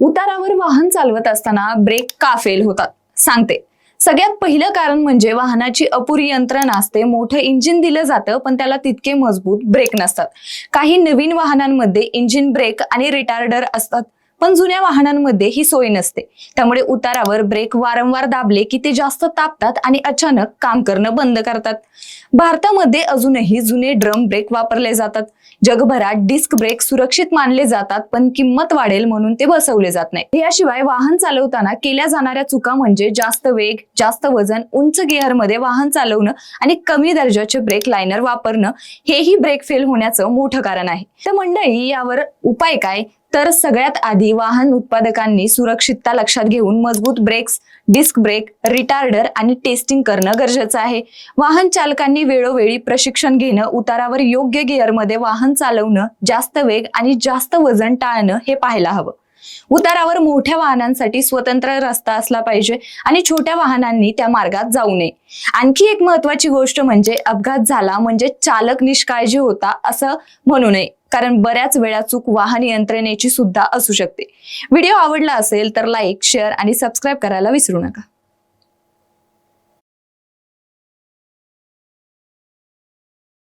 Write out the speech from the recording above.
उतारावर वाहन चालवत असताना ब्रेक का फेल होतात? सांगते. सगळ्यात पहिलं कारण म्हणजे वाहनाची अपुरी यंत्रणा असते. मोठं इंजिन दिलं जातं पण त्याला तितके मजबूत ब्रेक नसतात. काही नवीन वाहनांमध्ये इंजिन ब्रेक आणि रिटार्डर असतात. पण जुन्या वाहनांमध्ये ही सोय नसते. त्यामुळे उतारावर ब्रेक वारंवार दाबले की ते जास्त तापतात आणि अचानक काम करणं बंद करतात. भारतामध्ये अजूनही जुने ड्रम ब्रेक वापरले जातात. जगभरात डिस्क ब्रेक सुरक्षित मानले जातात पण किंमत वाढेल म्हणून ते बसवले जात नाही याशिवाय वाहन चालवताना केल्या जाणाऱ्या चुका म्हणजे जास्त वेग जास्त वजन उंच गिअरमध्ये वाहन चालवणं आणि कमी दर्जाचे ब्रेक लायनर वापरणं हेही ब्रेक फेल होण्याचं मोठं कारण आहे. तर मंडळी यावर उपाय काय? तर सगळ्यात आधी वाहन उत्पादकांनी सुरक्षितता लक्षात घेऊन मजबूत ब्रेक्स डिस्क ब्रेक रिटार्डर आणि टेस्टिंग करणं गरजेचं आहे. वाहन चालकांनी वेळोवेळी प्रशिक्षण घेणं उतारावर योग्य गिअरमध्ये वाहन चालवणं जास्त वेग आणि जास्त वजन टाळणं हे पाहायला हवं. उतारावर मोठ्या वाहनांसाठी स्वतंत्र रस्ता असला पाहिजे आणि छोट्या वाहनांनी त्या मार्गात जाऊ नये. आणखी एक महत्वाची गोष्ट म्हणजे अपघात झाला म्हणजे चालक निष्काळजी होता असं म्हणू नये. कारण बऱ्याच वेळा चूक वाहन यंत्रणेची सुद्धा असू शकते. व्हिडिओ आवडला असेल तर लाईक शेअर आणि सबस्क्राईब करायला विसरू नका.